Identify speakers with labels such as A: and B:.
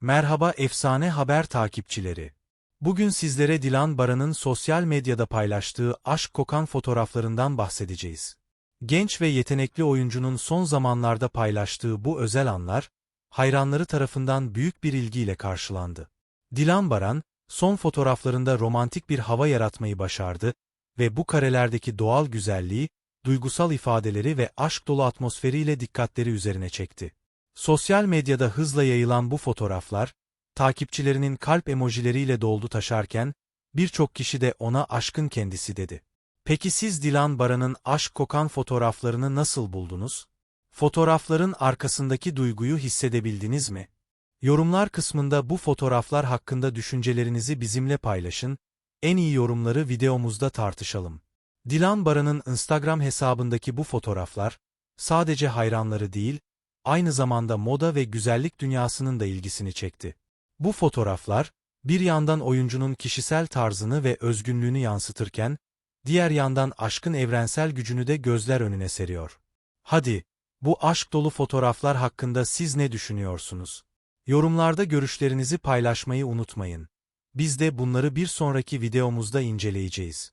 A: Merhaba efsane haber takipçileri. Bugün sizlere Dilan Baran'ın sosyal medyada paylaştığı aşk kokan fotoğraflarından bahsedeceğiz. Genç ve yetenekli oyuncunun son zamanlarda paylaştığı bu özel anlar, hayranları tarafından büyük bir ilgiyle karşılandı. Dilan Baran, son fotoğraflarında romantik bir hava yaratmayı başardı ve bu karelerdeki doğal güzelliği, duygusal ifadeleri ve aşk dolu atmosferiyle dikkatleri üzerine çekti. Sosyal medyada hızla yayılan bu fotoğraflar, takipçilerinin kalp emojileriyle doldu taşarken, birçok kişi de ona aşkın kendisi dedi. Peki siz Dilan Baran'ın aşk kokan fotoğraflarını nasıl buldunuz? Fotoğrafların arkasındaki duyguyu hissedebildiniz mi? Yorumlar kısmında bu fotoğraflar hakkında düşüncelerinizi bizimle paylaşın, en iyi yorumları videomuzda tartışalım. Dilan Baran'ın Instagram hesabındaki bu fotoğraflar, sadece hayranları değil, aynı zamanda moda ve güzellik dünyasının da ilgisini çekti. Bu fotoğraflar, bir yandan oyuncunun kişisel tarzını ve özgünlüğünü yansıtırken, diğer yandan aşkın evrensel gücünü de gözler önüne seriyor. Hadi, bu aşk dolu fotoğraflar hakkında siz ne düşünüyorsunuz? Yorumlarda görüşlerinizi paylaşmayı unutmayın. Biz de bunları bir sonraki videomuzda inceleyeceğiz.